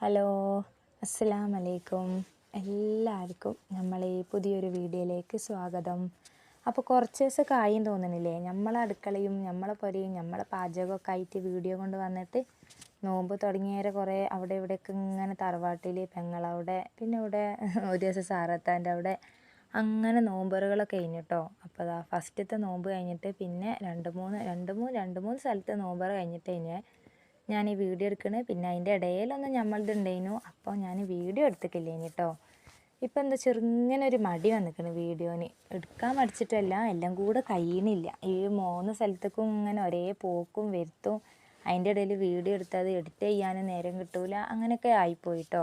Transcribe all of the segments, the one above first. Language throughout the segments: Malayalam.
ഹലോ അസ്സലാം വലൈക്കും എല്ലാവർക്കും നമ്മൾ ഈ പുതിയൊരു വീഡിയോയിലേക്ക് സ്വാഗതം. അപ്പോൾ കുറച്ച് ദിവസമൊക്കെ കായും തോന്നണില്ലേ? നമ്മളെ അടുക്കളയും നമ്മളെ പൊരയും നമ്മളെ പാചകമൊക്കെ ആയിട്ട് വീഡിയോ കൊണ്ട് വന്നിട്ട് നോമ്പ് തുടങ്ങിയേരെ കുറേ അവിടെ ഇവിടെയൊക്കെ ഇങ്ങനെ തറവാട്ടിൽ പെങ്ങളവിടെ പിന്നെ ഇവിടെ ഒരു ദിവസം സാറത്താന്റെ അവിടെ അങ്ങനെ നോമ്പറുകളൊക്കെ കഴിഞ്ഞു കേട്ടോ അപ്പോൾ അതാ ഫസ്റ്റത്തെ നോമ്പ് കഴിഞ്ഞിട്ട് പിന്നെ രണ്ട് മൂന്ന് രണ്ട് മൂന്ന് രണ്ട് മൂന്ന് സ്ഥലത്ത് നോമ്പറ് കഴിഞ്ഞിട്ട് കഴിഞ്ഞാൽ ഞാൻ ഈ വീഡിയോ എടുക്കണേ. പിന്നെ അതിന്റെ ഇടയിലൊന്നും ഞമ്മളത് ഉണ്ടായിരുന്നു അപ്പോൾ ഞാൻ വീഡിയോ എടുത്തിട്ടില്ലേനി കേട്ടോ ഇപ്പം എന്താ ചെറുങ്ങനെ ഒരു മടി വന്നിക്കണ് വീഡിയോന്. എടുക്കാൻ മടിച്ചിട്ടല്ല എല്ലാം കൂടെ കഴിയണില്ല. ഈ മൂന്ന് സ്ഥലത്തേക്കും ഇങ്ങനെ ഒരേ പോക്കും വരുത്തും. അതിന്റെ ഇടയിൽ വീഡിയോ എടുത്തത് എഡിറ്റ് ചെയ്യാനും നേരം കിട്ടൂല. അങ്ങനെയൊക്കെ ആയിപ്പോയി കേട്ടോ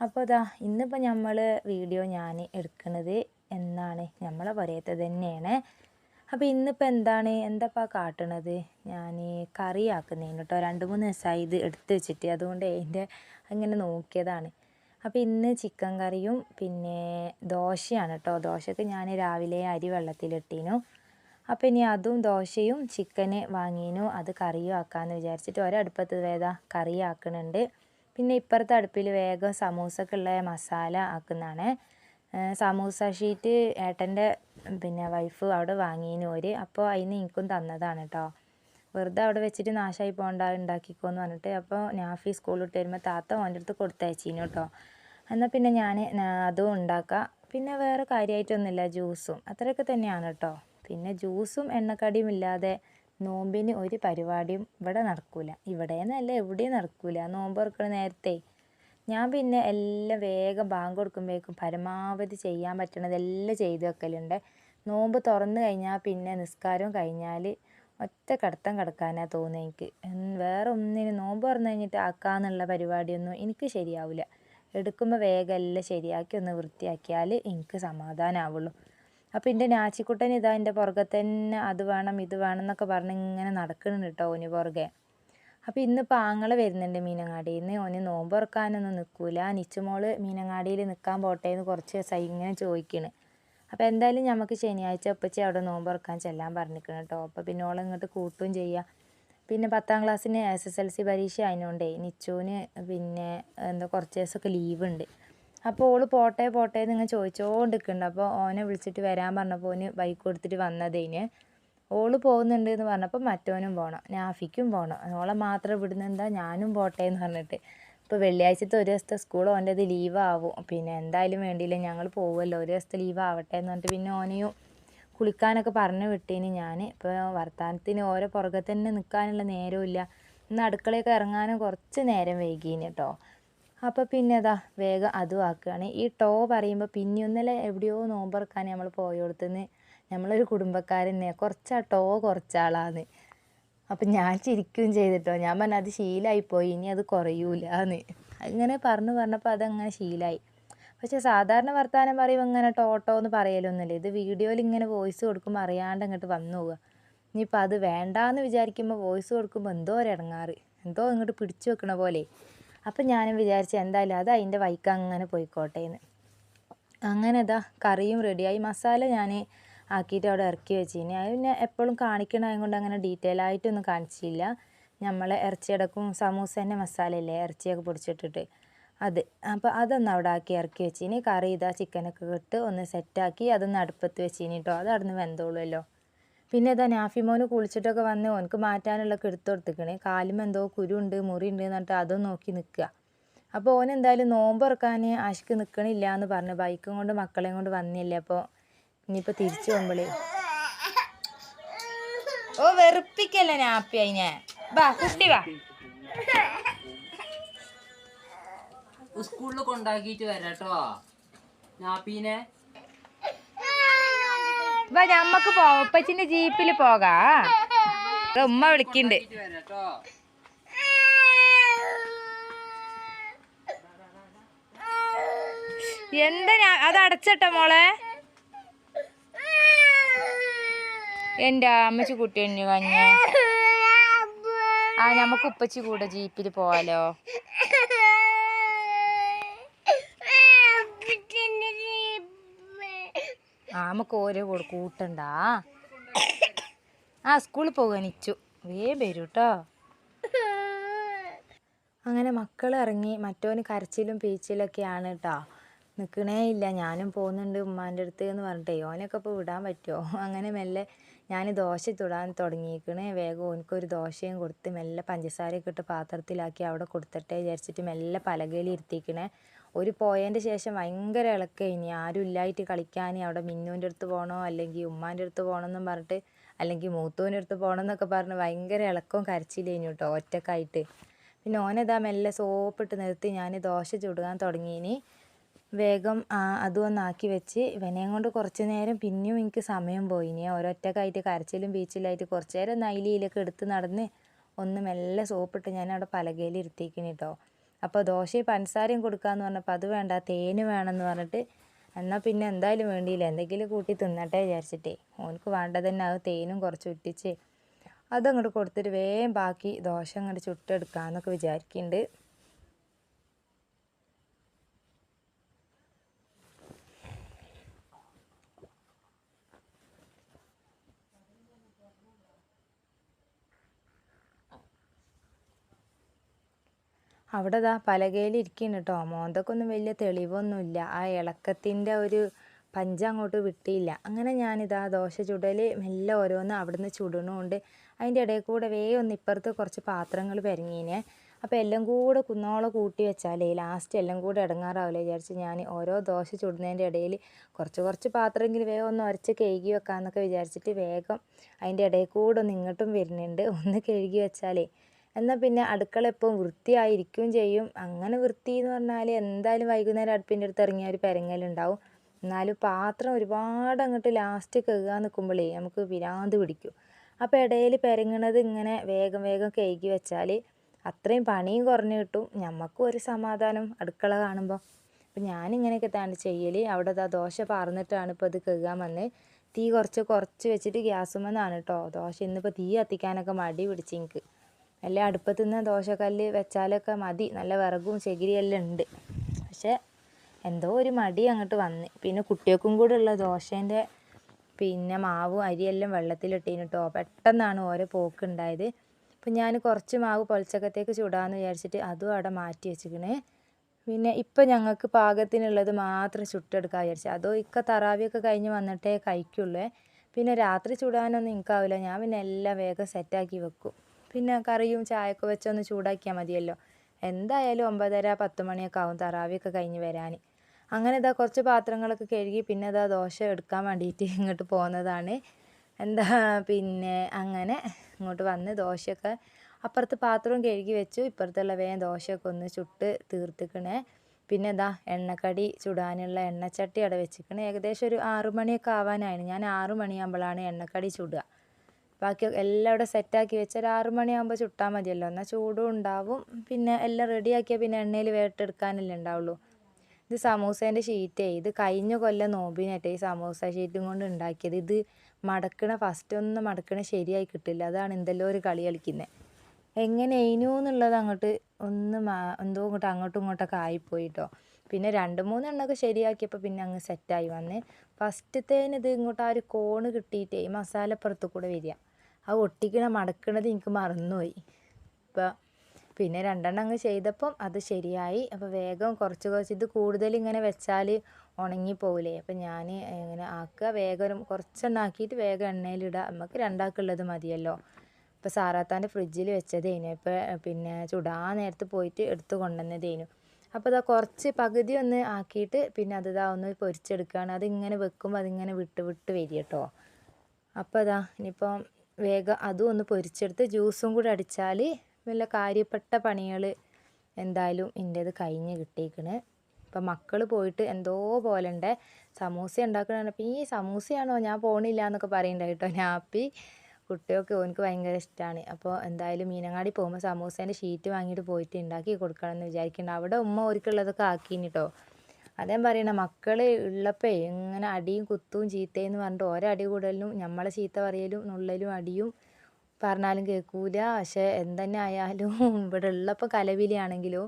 അപ്പോൾ ഇതാ ഇന്നിപ്പോൾ നമ്മൾ വീഡിയോ ഞാൻ എടുക്കുന്നത് എന്നാണ്. നമ്മളെ പുരയത്തെ തന്നെയാണ്. അപ്പോൾ ഇന്നിപ്പോൾ എന്താണ്? എന്താപ്പാ കാട്ടണത്? ഞാൻ കറി ആക്കുന്നതിന് കേട്ടോ രണ്ട് മൂന്ന് ദിവസമായി ഇത് എടുത്ത് വെച്ചിട്ട്. അതുകൊണ്ട് അതിന്റെ അങ്ങനെ നോക്കിയതാണ്. അപ്പോൾ ഇന്ന് ചിക്കൻ കറിയും പിന്നെ ദോശയാണ് കേട്ടോ ദോശക്ക് ഞാൻ രാവിലെ അരി വെള്ളത്തിലിട്ടീനു. അപ്പോൾ ഇനി അതും ദോശയും ചിക്കന് വാങ്ങീനു. അത് കറിയും ആക്കാമെന്ന് വിചാരിച്ചിട്ട് ഒരടുപ്പത്ത് വേദ കറി ആക്കുന്നുണ്ട് പിന്നെ ഇപ്പുറത്തെ അടുപ്പിൽ വേഗം സമൂസക്കുള്ള മസാല ആക്കുന്നതാണ്. സമൂസ ഷീറ്റ് ഏട്ടന്റെ പിന്നെ വൈഫ് അവിടെ വാങ്ങീനു ഒരു അപ്പോൾ അതിന് എനിക്കും തന്നതാണ് കേട്ടോ വെറുതെ അവിടെ വെച്ചിട്ട് നാശമായി പോകണ്ട ഉണ്ടാക്കിക്കോന്ന് പറഞ്ഞിട്ട് അപ്പോൾ നാഫി സ്കൂളിൽ വിട്ട് വരുമ്പോൾ താത്ത ഓന്റെ അടുത്ത് കൊടുത്തയച്ചീനു കേട്ടോ എന്നാൽ പിന്നെ ഞാൻ അതും ഉണ്ടാക്കാം. പിന്നെ വേറെ കാര്യമായിട്ടൊന്നുമില്ല ജ്യൂസും. അത്രയൊക്കെ തന്നെയാണ് കേട്ടോ പിന്നെ ജ്യൂസും എണ്ണക്കടിയും ഇല്ലാതെ നോമ്പിന് ഒരു പരിപാടിയും ഇവിടെ നടക്കില്ല ഇവിടെ എന്നല്ല എവിടെയും നടക്കില്ല നോമ്പ് തുറക്കണ നേരത്തെ ഞാൻ പിന്നെ എല്ലാം വേഗം ബാങ്ക് കൊടുക്കുമ്പോഴേക്കും പരമാവധി ചെയ്യാൻ പറ്റണതെല്ലാം ചെയ്ത് വെക്കലുണ്ട്. നോമ്പ് തുറന്നു കഴിഞ്ഞാൽ പിന്നെ നിസ്കാരവും കഴിഞ്ഞാൽ ഒറ്റ കടത്തം കിടക്കാനാണ് തോന്നുന്നത് എനിക്ക്. വേറെ ഒന്നിനും നോമ്പ് തുറന്നു കഴിഞ്ഞിട്ട് ആക്കാന്നുള്ള പരിപാടിയൊന്നും എനിക്ക് ശരിയാവില്ല. എടുക്കുമ്പോൾ വേഗം എല്ലാം ശരിയാക്കി ഒന്ന് വൃത്തിയാക്കിയാൽ എനിക്ക് സമാധാനമാവുള്ളൂ അപ്പോൾ എന്റെ നാച്ചിക്കുട്ടൻ ഇതാ എന്റെ പുറകെ തന്നെ അത് വേണം ഇത് വേണം എന്നൊക്കെ പറഞ്ഞ് ഇങ്ങനെ നടക്കുന്നുണ്ട് കേട്ടോ ഓന് പുറകെ. അപ്പോൾ ഇന്ന് ആങ്ങളെ വരുന്നുണ്ട് മീനങ്ങാടിയിൽ നിന്ന് ഓന് നോമ്പ് തുറക്കാനൊന്നും നിൽക്കൂല നിച്ചുമോൾ മീനങ്ങാടിയിൽ നിൽക്കാൻ പോട്ടെ എന്ന് കുറച്ച് ദിവസമായി ഇങ്ങനെ ചോദിക്കണ്. അപ്പോൾ എന്തായാലും നമുക്ക് ശനിയാഴ്ച ഒപ്പിച്ച് അവിടെ നോമ്പ് തുറക്കാൻ ചെല്ലാൻ പറഞ്ഞിരിക്കണം കേട്ടോ അപ്പോൾ പിന്നെ ഓളെ ഇങ്ങോട്ട് കൂട്ടുകയും ചെയ്യാം. പിന്നെ പത്താം ക്ലാസ്സിന് എസ് എസ് എൽ സി പരീക്ഷ ആയതുകൊണ്ടേ നിച്ചുവിന് പിന്നെ എന്താ കുറച്ച് ദിവസമൊക്കെ ലീവ് ഉണ്ട് അപ്പോൾ ഓൾ പോട്ടെ പോട്ടെ എന്ന് ഇങ്ങനെ ചോദിച്ചോണ്ടിരിക്കുന്നുണ്ട് അപ്പോൾ ഓനെ വിളിച്ചിട്ട് വരാൻ പറഞ്ഞപ്പോൾ ഓന് ബൈക്ക് കൊടുത്തിട്ട് വന്നതേന്. ഓൾ പോകുന്നുണ്ട് എന്ന് പറഞ്ഞപ്പോൾ മറ്റോനും പോകണം നാഫിക്കും പോകണം ഓളെ മാത്രം വിടുന്നെന്താ ഞാനും പോട്ടെ എന്ന് പറഞ്ഞിട്ട്. ഇപ്പോൾ വെള്ളിയാഴ്ചത്തെ ഒരു ദിവസത്തെ സ്കൂൾ ഓന്റെത് ലീവ് ആവും. പിന്നെ എന്തായാലും വേണ്ടിയില്ല. ഞങ്ങൾ പോവുമല്ലോ ഒരു ദിവസത്തെ ലീവ് ആവട്ടെ എന്ന് പറഞ്ഞിട്ട് പിന്നെ ഓനെയും കുളിക്കാനൊക്കെ പറഞ്ഞു വിട്ടേന് ഞാൻ ഇപ്പോൾ വർത്താനത്തിന് ഓരോ പുറകെ തന്നെ നിൽക്കാനുള്ള നേരമില്ല ഇന്ന് അടുക്കളയൊക്കെ ഇറങ്ങാനും കുറച്ച് നേരം വൈകീന് കേട്ടോ അപ്പോൾ പിന്നെ അതാ വേഗം അതും ആക്കുകയാണ്. ഈ ടോ പറയുമ്പോൾ പിന്നെ ഒന്നല്ലേ എവിടെയോ നോമ്പറക്കാൻ നമ്മൾ പോയോടത്തുനിന്ന് നമ്മളൊരു കുടുംബക്കാരനെ കുറച്ചാ ടോ കുറച്ചാളാന്ന്. അപ്പം ഞാൻ ചിരിക്കുകയും ചെയ്തിട്ടോ. ഞാൻ പറഞ്ഞു അത് ശീലമായിപ്പോയി ഇനി അത് കുറയൂലെന്ന്. അങ്ങനെ പറഞ്ഞു പറഞ്ഞപ്പോൾ അതങ്ങനെ ശീലമായി പക്ഷേ സാധാരണ വർത്തമാനം പറയുമ്പോൾ ഇങ്ങനെ ടോട്ടോ എന്ന് പറയലൊന്നുമില്ല. ഇത് വീഡിയോയിൽ ഇങ്ങനെ വോയിസ് കൊടുക്കുമ്പോൾ അറിയാണ്ട് അങ്ങോട്ട് വന്നു പോവുക ഇനിയിപ്പോൾ അത് വേണ്ടാന്ന് വിചാരിക്കുമ്പോൾ വോയിസ് കൊടുക്കുമ്പോൾ എന്തോ ഒരു ഇടങ്ങാറ്. എന്തോ ഇങ്ങോട്ട് പിടിച്ചു വെക്കണ പോലെ. അപ്പം ഞാനും വിചാരിച്ചു എന്തായാലും അത് അതിന്റെ വൈക്ക് അങ്ങനെ പോയിക്കോട്ടെ എന്ന് അങ്ങനെ ഇതാ കറിയും റെഡിയായി മസാല ഞാൻ ആക്കിയിട്ട് അവിടെ ഇറക്കി വെച്ചിനി. അത് പിന്നെ എപ്പോഴും കാണിക്കണതായത് കൊണ്ട് അങ്ങനെ ഡീറ്റെയിൽ ആയിട്ടൊന്നും കാണിച്ചില്ല. നമ്മൾ ഇറച്ചിയടക്കും സമൂസേന്റെ മസാല ഇല്ലേ ഇറച്ചിയൊക്കെ പൊടിച്ചിട്ടിട്ട്. അത് അപ്പോൾ അതൊന്ന് അവിടെ ആക്കി ഇറക്കി വെച്ചിനി. കറി ഇതാ ചിക്കനൊക്കെ ഇട്ട് ഒന്ന് സെറ്റാക്കി അതൊന്ന് അടുപ്പത്ത് വെച്ചിനി കേട്ടോ അത് അവിടെ നിന്ന് വെന്തോളുമല്ലോ പിന്നെ ഇതാ നാഫിമോന് കുളിച്ചിട്ടൊക്കെ വന്ന് ഓനക്ക് മാറ്റാനുള്ളൊക്കെ എടുത്തു കൊടുത്തിക്കണേ. കാലും എന്തോ കുരുണ്ട് ഉണ്ട് എന്നിട്ട് അതും നോക്കി നിൽക്കുക അപ്പോൾ ഓൻ എന്തായാലും നോമ്പ് ഇറക്കാൻ ആശിക്ക് നിൽക്കണില്ല എന്ന് പറഞ്ഞു ബൈക്കും കൊണ്ട് മക്കളെയും കൊണ്ട് വന്നില്ലേ? അപ്പോൾ ഇനിയിപ്പോൾ തിരിച്ചു പോകുമ്പോളേ. ഓ വെറുപ്പിക്കല്ല നാപ്പി അതിനെ വാ കുട്ടി വാ. സ്കൂളിൽ കൊണ്ടാക്കിയിട്ട് വരാട്ടോ. നാപ്പീനെ. വാ ഞമ്മക്ക് പോപ്പച്ചിന്റെ ജീപ്പിൽ പോകാ. ഉമ്മ വിളിക്കണ്ട്. എന്താ ഞാൻ അത് അടച്ചട്ടോ മോളെ. എന്റെ അമ്മച്ചി കുട്ടി തന്നെ കഞ്ഞ്. ആ നമുക്ക് ഉപ്പച്ചി കൂടെ ജീപ്പിൽ പോവാലോ. ആ നമുക്ക് ഓരോ കൂടെ കൂട്ടണ്ടാ. ആ സ്കൂളിൽ പോകാൻ നിച്ചു വേ വരൂ കേട്ടോ അങ്ങനെ മക്കൾ ഇറങ്ങി. മറ്റോന് കരച്ചിലും പീച്ചിലൊക്കെയാണ് കേട്ടോ നിൽക്കണേ ഇല്ല. ഞാനും പോകുന്നുണ്ട് ഉമ്മാന്റെ അടുത്ത് എന്ന് പറഞ്ഞിട്ടേ. ഓനൊക്കെ ഇപ്പോൾ വിടാൻ പറ്റുമോ അങ്ങനെ മെല്ലെ ഞാൻ ദോശ ചുടാൻ തുടങ്ങിയിരിക്കണേ വേഗം ഓനക്കൊരു ദോശയും കൊടുത്ത് മെല്ലെ പഞ്ചസാരയൊക്കെ ഇട്ട് പാത്രത്തിലാക്കി അവിടെ കൊടുത്തിട്ടേ വിചാരിച്ചിട്ട് മെല്ലെ പലകയിൽ ഇരുത്തിക്കണേ ഒരു പോയതിന്റെ ശേഷം ഭയങ്കര ഇളക്കയിനി. ആരും ഇല്ലായിട്ട് കളിക്കാൻ അവിടെ മിന്നുവിന്റെ അടുത്ത് പോകണോ അല്ലെങ്കിൽ ഉമ്മാന്റെ അടുത്ത് പോകണമെന്നും പറഞ്ഞിട്ട് അല്ലെങ്കിൽ മൂത്തുവിന്റെ അടുത്ത് പോകണം എന്നൊക്കെ പറഞ്ഞ് ഭയങ്കര ഇളക്കവും കരച്ചില്ലേനു കേട്ടോ ഒറ്റക്കായിട്ട്. പിന്നെ ഓനെതാ മെല്ലെ സോപ്പിട്ട് നിർത്തി ഞാൻ ദോശ ചുടുകാൻ തുടങ്ങിയിനി വേഗം അതും ഒന്നാക്കി വെച്ച് ഇവനെയും കൊണ്ട് കുറച്ച് നേരം പിന്നെയും എനിക്ക് സമയം പോയി. ഇനി ഒരൊറ്റക്കായിട്ട് കരച്ചിലും ബീച്ചിലായിട്ട് കുറച്ച് നേരം നൈലിയിലൊക്കെ എടുത്ത് നടന്ന് ഒന്ന് മെല്ലെ സോപ്പിട്ട് ഞാൻ അവിടെ പലകയിൽ ഇരുത്തിക്കണി കേട്ടോ. അപ്പോൾ ദോശയും പഞ്ചസാരയും കൊടുക്കാമെന്ന് പറഞ്ഞപ്പോൾ അത് വേണ്ട തേന് വേണമെന്ന് പറഞ്ഞിട്ട് എന്നാൽ പിന്നെ എന്തായാലും വേണ്ടിയില്ല. എന്തെങ്കിലും കൂട്ടി തിന്നട്ടെ വിചാരിച്ചിട്ടേ. ഓനക്ക് വേണ്ടത് തന്നെ അത് തേനും കുറച്ച് ഉറ്റിച്ച് അതങ്ങോട്ട് കൊടുത്തിട്ട് വേഗം ബാക്കി ദോശ അങ്ങോട്ട് ചുട്ടെടുക്കാമെന്നൊക്കെ വിചാരിക്കുന്നുണ്ട്. അവിടെ ദാ പലകയിൽ ഇരിക്കുന്നു കേട്ടോ മോന്തക്കൊന്നും വലിയ തെളിവൊന്നുമില്ല. ആ ഇളക്കത്തിന്റെ ഒരു പഞ്ച അങ്ങോട്ട് വിട്ടിയില്ല അങ്ങനെ ഞാനിതാ ദോശ ചുടൽ മെല്ലെ ഓരോന്ന് അവിടുന്ന് ചുടണുണ്ട്. അതിന്റെ ഇടയിൽ കൂടെ വേഗം ഒന്ന് ഇപ്പുറത്ത് കുറച്ച് പാത്രങ്ങൾ പെരങ്ങീനെ. അപ്പോൾ എല്ലാം കൂടെ കുന്നോളം കൂട്ടി വെച്ചാലേ ലാസ്റ്റ് എല്ലാം കൂടെ ഇടങ്ങാറാവില്ല വിചാരിച്ച് ഞാൻ ഓരോ ദോശ ചുടുന്നതിന്റെ ഇടയിൽ കുറച്ച് കുറച്ച് പാത്രമെങ്കിലും വേഗം ഒന്ന് ഉരച്ച് കഴുകി വെക്കാമെന്നൊക്കെ വിചാരിച്ചിട്ട് വേഗം അതിന്റെ ഇടയിൽ കൂടെ ഒന്ന് ഇങ്ങോട്ടും വരുന്നുണ്ട്. ഒന്ന് കഴുകി വെച്ചാലേ എന്നാൽ പിന്നെ അടുക്കള എപ്പോഴും വൃത്തിയായിരിക്കുകയും ചെയ്യും. അങ്ങനെ വൃത്തി എന്ന് പറഞ്ഞാൽ എന്തായാലും വൈകുന്നേരം അടുപ്പിന്റെ അടുത്ത് ഇറങ്ങിയാൽ ഒരു പെരങ്ങലുണ്ടാവും. എന്നാലും പാത്രം ഒരുപാട് അങ്ങോട്ട് ലാസ്റ്റ് കഴുകാൻ നിൽക്കുമ്പോഴേ നമുക്ക് വിരാന്ത് പിടിക്കും. അപ്പോൾ ഇടയിൽ പെരങ്ങണത് ഇങ്ങനെ വേഗം വേഗം കഴുകി വെച്ചാൽ അത്രയും പണിയും കുറഞ്ഞു കിട്ടും. ഞമ്മക്കും ഒരു സമാധാനം അടുക്കള കാണുമ്പോൾ അപ്പം ഞാനിങ്ങനെയൊക്കെ തന്നെ ചെയ്യൽ അവിടെ ദാ ദോശ പാർന്നിട്ടാണ് ഇപ്പോൾ ഇത് കഴുകാൻ വന്നത് തീ കുറച്ച് കുറച്ച് വെച്ചിട്ട് ഗ്യാസുമെന്നാണ് കേട്ടോ ദോശ. ഇന്നിപ്പോൾ തീ കത്തിക്കാനൊക്കെ മടി പിടിച്ച് എനിക്ക് അല്ലെ? അടുപ്പത്ത് നിന്ന് ദോശക്കല്ല് വെച്ചാലൊക്കെ മതി. നല്ല വിറകും ചകിരിയെല്ലാം ഉണ്ട്. പക്ഷേ എന്തോ ഒരു മടി അങ്ങോട്ട് വന്ന്. പിന്നെ കുട്ടികൾക്കും കൂടെ ഉള്ള ദോശേന്റെ പിന്നെ മാവും അരിയെല്ലാം വെള്ളത്തിലിട്ടീന് കേട്ടോ പെട്ടെന്നാണ് ഓരോ പോക്ക് ഉണ്ടായത്. അപ്പം ഞാൻ കുറച്ച് മാവ് പൊളിച്ചക്കത്തേക്ക് ചുടാമെന്ന് വിചാരിച്ചിട്ട് അതും അവിടെ മാറ്റി വെച്ചിക്കണേ. പിന്നെ ഇപ്പം ഞങ്ങൾക്ക് പാകത്തിനുള്ളത് മാത്രം ചുട്ടെടുക്കാൻ വിചാരിച്ചു. അതോ ഇക്ക തറാവിയൊക്കെ കഴിഞ്ഞ് വന്നിട്ടേ കഴിക്കുള്ളൂ. പിന്നെ രാത്രി ചുടാനൊന്നും എനിക്കാവില്ല ഞാൻ പിന്നെ എല്ലാം വേഗം സെറ്റാക്കി വെക്കും. പിന്നെ കറിയും ചായയൊക്കെ വെച്ചൊന്ന് ചൂടാക്കിയാൽ മതിയല്ലോ. എന്തായാലും ഒമ്പതര പത്ത് മണിയൊക്കെ ആവും തറാവിയൊക്കെ കഴിഞ്ഞ് വരാൻ അങ്ങനെ ഇതാ കുറച്ച് പാത്രങ്ങളൊക്കെ കഴുകി പിന്നെ ഇതാ ദോശ എടുക്കാൻ വേണ്ടിയിട്ട് ഇങ്ങോട്ട് പോകുന്നതാണ് എന്താ പിന്നെ അങ്ങനെ ഇങ്ങോട്ട് വന്ന് ദോശയൊക്കെ അപ്പുറത്ത് പാത്രവും കഴുകി വെച്ചു. ഇപ്പുറത്തുള്ള വേഗം ദോശയൊക്കെ ഒന്ന് ചുട്ട് തീർത്തിക്കണേ. പിന്നെ ഇതാ എണ്ണക്കടി ചുടാനുള്ള എണ്ണച്ചട്ടി അവിടെ വെച്ചിക്കണേ. ഏകദേശം ഒരു ആറു മണിയൊക്കെ ആവാനായിരുന്നു ഞാൻ ആറു മണിയാകുമ്പോഴാണ് എണ്ണക്കടി ചുടുക. ബാക്കി എല്ലാം ഇവിടെ സെറ്റാക്കി വെച്ച് ഒരു ആറു മണിയാകുമ്പോൾ ചുട്ടാൽ മതിയല്ലോ. എന്നാൽ ചൂടും ഉണ്ടാവും. പിന്നെ എല്ലാം റെഡിയാക്കിയാൽ പിന്നെ എണ്ണയിൽ വേട്ടെടുക്കാനല്ലേ ഉണ്ടാവുള്ളൂ. ഇത് സമൂസേന്റെ ഷീറ്റേ ഇത് കഴിഞ്ഞ കൊല്ലം നോമ്പിനേറ്റെ ഈ സമൂസ ഷീറ്റും കൊണ്ട് ഉണ്ടാക്കിയത്. ഇത് മടക്കണ ഫസ്റ്റ് ഒന്ന് മടക്കണ ശരിയായി കിട്ടില്ല. അതാണ് എന്തെല്ലോ ഒരു കളി കളിക്കുന്നത് എങ്ങനെ എയിനു എന്നുള്ളത് അങ്ങോട്ട് ഒന്ന് എന്തോ ഇങ്ങോട്ട് അങ്ങോട്ടും ഇങ്ങോട്ടൊക്കെ ആയിപ്പോയിട്ടോ. പിന്നെ രണ്ട് മൂന്നെണ്ണമൊക്കെ ശരിയാക്കിയപ്പോൾ പിന്നെ അങ്ങ് സെറ്റായി വന്ന്. ഫസ്റ്റത്തേന് ഇത് ഇങ്ങോട്ട് ആ ഒരു കോണ് കിട്ടിയിട്ടേ മസാലപ്പുറത്ത് കൂടെ വരിക. ആ ഒട്ടിക്കണ മടക്കണത് എനിക്ക് മറന്നുപോയി. അപ്പോൾ പിന്നെ രണ്ടെണ്ണം അങ്ങ് ചെയ്തപ്പം അത് ശരിയായി. അപ്പോൾ വേഗം കുറച്ച് കുറച്ച് ഇത് കൂടുതൽ ഇങ്ങനെ വെച്ചാൽ ഉണങ്ങിപ്പോവില്ലേ അപ്പം ഞാൻ ഇങ്ങനെ ആക്കുക വേഗം കുറച്ചെണ്ണം ആക്കിയിട്ട് വേഗം എണ്ണയിലിടുക നമുക്ക് രണ്ടാൾക്കുള്ളത് മതിയല്ലോ. ഇപ്പോൾ സാറാത്താന്റെ ഫ്രിഡ്ജിൽ വെച്ചതേനു. ഇപ്പോൾ പിന്നെ ചുടാ നേരത്ത് പോയിട്ട് എടുത്ത് കൊണ്ടുവന്നതേനു. അപ്പോൾ ഇതാ കുറച്ച് പകുതി ഒന്ന് ആക്കിയിട്ട് പിന്നെ അത് ഇതാ ഒന്ന് പൊരിച്ചെടുക്കുകയാണ് അതിങ്ങനെ വെക്കുമ്പോൾ അതിങ്ങനെ വിട്ട് വിട്ട് വരിക കേട്ടോ അപ്പോൾ ഇതാ ഇനിയിപ്പം വേഗം അതും ഒന്ന് പൊരിച്ചെടുത്ത് ജ്യൂസും കൂടെ അടിച്ചാൽ വല്ല കാര്യപ്പെട്ട പണികൾ എന്തായാലും എന്റേത് കഴിഞ്ഞ് കിട്ടിയേക്കണ്. ഇപ്പം മക്കൾ പോയിട്ട് എന്തോ പോലെ ഉണ്ട് സമൂസ ഉണ്ടാക്കണ അപ്പോൾ ഈ സമൂസയാണോ ഞാൻ പോണില്ല എന്നൊക്കെ പറയുന്നുണ്ട് കേട്ടോ ഞാപ്പി. കുട്ടികൾക്ക് ഓനിക്ക് ഭയങ്കര ഇഷ്ടമാണ് അപ്പോൾ എന്തായാലും മീനങ്ങാടി പോകുമ്പോൾ സമൂസേന്റെ ഷീറ്റ് വാങ്ങിയിട്ട് പോയിട്ട് ഉണ്ടാക്കി കൊടുക്കണം എന്ന് വിചാരിക്കുന്നുണ്ട് അവിടെ ഉമ്മ ഓർക്കുള്ളതൊക്കെ ആക്കിയിട്ടോ അതേ പറയണ മക്കൾ ഉള്ളപ്പോൾ ഇങ്ങനെ അടിയും കുത്തും ചീത്തയെന്ന് പറഞ്ഞിട്ട് അടി കൂടലും നമ്മളെ ചീത്ത പറയലും നുള്ളലും അടിയും പറഞ്ഞാലും കേൾക്കൂല പക്ഷേ എന്തെന്നെ ആയാലും ഇവിടെ ഉള്ളപ്പോൾ കലവിലിയാണെങ്കിലും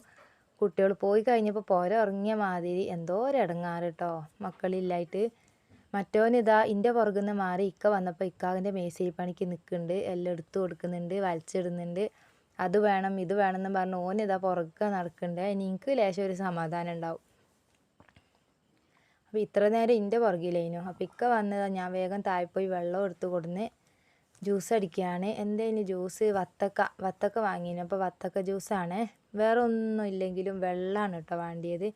കുട്ടികൾ പോയി കഴിഞ്ഞപ്പോൾ പോര ഉറങ്ങിയ മാതിരി എന്തോ ഇടങ്ങാറ് കേട്ടോ മക്കളില്ലായിട്ട്. മറ്റോനിതാ ഇന്റെ പുറകിൽ നിന്ന് മാറി ഇക്ക വന്നപ്പോൾ ഇക്കാവിന്റെ മേശരി പണിക്ക് നിൽക്കുന്നുണ്ട് എല്ലാം എടുത്തു കൊടുക്കുന്നുണ്ട് വലിച്ചിടുന്നുണ്ട്. അത് വേണം ഇത് വേണം എന്ന് പറഞ്ഞ് ഓനിതാ പുറകെ നടക്കണ്ടേ. എനിക്ക് ലേശം ഒരു സമാധാനം ഉണ്ടാവും. അപ്പോൾ ഇത്ര നേരം എന്റെ പുറകിലേനു. അപ്പോൾ ഇക്ക വന്നതാ ഞാൻ വേഗം താഴെ പോയി വെള്ളം എടുത്ത് കൊടുന്ന് ജ്യൂസ് അടിക്കുകയാണ് എന്തേന് ജ്യൂസ് വത്തക്ക. വത്തക്ക വാങ്ങിനു. അപ്പോൾ വത്തക്ക ജ്യൂസാണ് വേറെ ഒന്നും ഇല്ലെങ്കിലും വെള്ളമാണ് കേട്ടോ വേണ്ടിയത്.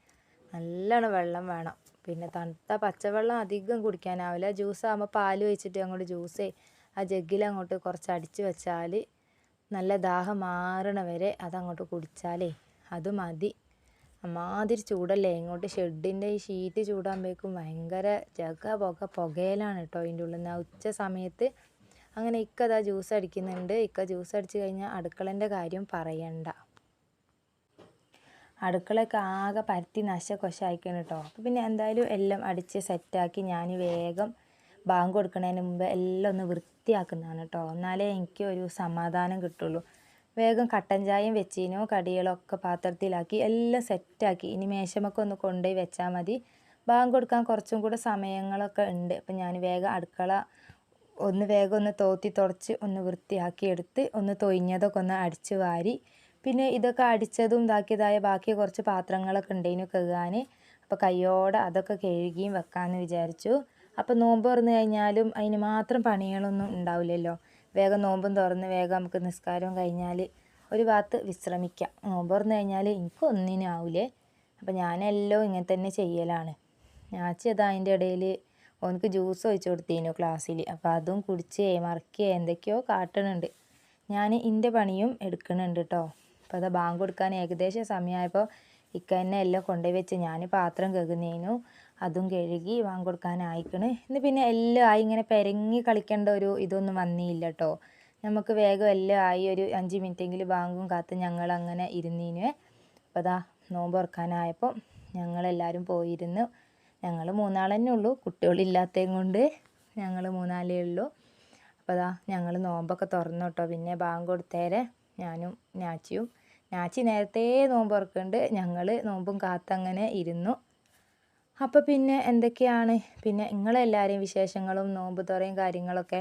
നല്ലോണം വെള്ളം വേണം. പിന്നെ തണുത്ത പച്ചവെള്ളം അധികം കുടിക്കാനാവില്ല. ജ്യൂസ് ആകുമ്പോൾ പാൽ വെച്ചിട്ട് അങ്ങോട്ട് ജ്യൂസ് ആ ജഗ്ഗിൽ അങ്ങോട്ട് കുറച്ച് അടിച്ച് വെച്ചാൽ നല്ല ദാഹം മാറണ വരെ അതങ്ങോട്ട് കുടിച്ചാലേ അത് മതി. അമ്മാതിരി ചൂടല്ലേ? ഇങ്ങോട്ട് ഷെഡിന്റെ ഈ ഷീറ്റ് ചൂടാകുമ്പോഴേക്കും ഭയങ്കര ജഗ പുക പുകയിലാണ് കേട്ടോ അതിന്റെ ഉള്ളിൽ നിന്ന്. ഉച്ച സമയത്ത് അങ്ങനെ ഇക്ക അതാ ജ്യൂസ് അടിക്കുന്നുണ്ട്. ഇക്ക ജ്യൂസ് അടിച്ചു കഴിഞ്ഞാൽ അടുക്കളന്റെ കാര്യം പറയണ്ട. അടുക്കളയൊക്കെ ആകെ പരത്തി നശ കൊശായിക്കണം കേട്ടോ. അപ്പോൾ പിന്നെ എന്തായാലും എല്ലാം അടിച്ച് സെറ്റാക്കി ഞാൻ വേഗം ബാങ്ക് കൊടുക്കുന്നതിന് മുമ്പ് എല്ലാം ഒന്ന് വൃത്തിയാക്കുന്നതാണ് കേട്ടോ. എന്നാലേ എനിക്ക് ഒരു സമാധാനം കിട്ടുള്ളൂ. വേഗം കട്ടൻ ചായയും വെച്ചിനു കടികളൊക്കെ പാത്രത്തിലാക്കി എല്ലാം സെറ്റാക്കി. ഇനി മേശമൊക്കെ ഒന്ന് കൊണ്ടുപോയി വെച്ചാൽ മതി. ബാങ്ക് കൊടുക്കാൻ കുറച്ചും കൂടെ സമയങ്ങളൊക്കെ ഉണ്ട്. അപ്പം ഞാൻ വേഗം അടുക്കള ഒന്ന് വേഗം ഒന്ന് തോത്തി തുടച്ച് ഒന്ന് വൃത്തിയാക്കി എടുത്ത് ഒന്ന് തൊയിഞ്ഞതൊക്കെ ഒന്ന് അടിച്ച് വാരി. പിന്നെ ഇതൊക്കെ അടിച്ചതും ഇതാക്കിയതായ ബാക്കി കുറച്ച് പാത്രങ്ങളൊക്കെ ഉണ്ടേനു കഴുകാൻ. അപ്പോൾ കയ്യോടെ അതൊക്കെ കഴുകിയും വെക്കാമെന്ന് വിചാരിച്ചു. അപ്പോൾ നോമ്പ് തുറന്നു കഴിഞ്ഞാലും അതിന് മാത്രം പണികളൊന്നും ഉണ്ടാവില്ലല്ലോ. വേഗം നോമ്പും തുറന്ന് വേഗം നമുക്ക് നിസ്കാരവും കഴിഞ്ഞാൽ ഒരു ഭാഗത്ത് വിശ്രമിക്കാം. നോമ്പ് തുറന്ന് കഴിഞ്ഞാൽ എനിക്ക് ഒന്നിനും ആവില്ലേ അപ്പം ഞാനെല്ലാം ഇങ്ങനെ തന്നെ ചെയ്യലാണ്. ഞാച്ചി അത് അതിന്റെ ഇടയിൽ ഓനക്ക് ജ്യൂസ് ഒഴിച്ചു കൊടുത്തിനു ക്ലാസ്സിൽ അപ്പോൾ അതും കുടിച്ച് മറക്കുക എന്തൊക്കെയോ കാട്ടണുണ്ട്. ഞാൻ എന്റെ പണിയും എടുക്കണുണ്ട് കേട്ടോ അപ്പോൾ അതാ ബാങ്ക് കൊടുക്കാൻ ഏകദേശം സമയമായപ്പോൾ ഇക്ക തന്നെ എല്ലാം കൊണ്ടുപോയി വെച്ച് ഞാൻ പാത്രം കഴുകുന്നതിനു അതും കഴുകി ബാങ്ക് കൊടുക്കാനായിക്കണ് ഇന്ന് പിന്നെ എല്ലാം ആയി ഇങ്ങനെ പെരങ്ങി കളിക്കേണ്ട ഒരു ഇതൊന്നും വന്നില്ല കേട്ടോ നമുക്ക് വേഗം എല്ലാം ആയി ഒരു അഞ്ച് മിനിറ്റെങ്കിലും വാങ്ങും കാത്ത് ഞങ്ങൾ അങ്ങനെ ഇരുന്നീന്. അപ്പോൾ അതാ നോമ്പ് തുറക്കാനായപ്പോൾ ഞങ്ങളെല്ലാവരും പോയിരുന്നു. ഞങ്ങൾ മൂന്നാളെന്നെ ഉള്ളൂ. കുട്ടികളില്ലാത്തതും കൊണ്ട് ഞങ്ങൾ മൂന്നാലേ ഉള്ളൂ. അപ്പോൾ അതാ ഞങ്ങൾ നോമ്പൊക്കെ തുറന്നു കേട്ടോ പിന്നെ ബാങ്ക് കൊടുത്തേരെ ഞാനും ഞാച്ചിയും ഞാച്ചി നേരത്തെ നോമ്പ് തുറക്കുന്നുണ്ട് ഞങ്ങൾ നോമ്പും കാത്തങ്ങനെ ഇരുന്നു. അപ്പോൾ പിന്നെ എന്തൊക്കെയാണ്? പിന്നെ നിങ്ങളെല്ലാവരെയും വിശേഷങ്ങളും നോമ്പ് തുറയും കാര്യങ്ങളൊക്കെ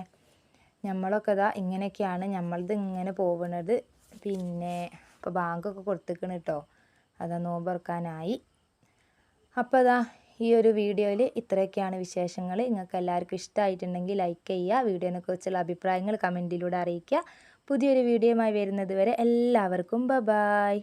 നമ്മളൊക്കെ ഇതാ ഇങ്ങനെയൊക്കെയാണ് നമ്മളത് ഇങ്ങനെ പോകുന്നത് പിന്നെ ഇപ്പോൾ ബാങ്കൊക്കെ കൊടുത്തിക്കണ് കേട്ടോ അതാ നോമ്പ് തുറക്കാനായി അപ്പോൾ അതാ ഈ ഒരു വീഡിയോയിൽ ഇത്രയൊക്കെയാണ് വിശേഷങ്ങൾ നിങ്ങൾക്ക് എല്ലാവർക്കും ഇഷ്ടമായിട്ടുണ്ടെങ്കിൽ ലൈക്ക് ചെയ്യുക വീഡിയോനെ കുറിച്ചുള്ള അഭിപ്രായങ്ങൾ കമന്റിലൂടെ അറിയിക്കുക പുതിയൊരു വീഡിയോയുമായി വരുന്നത് വരെ എല്ലാവർക്കും ബ ബായ്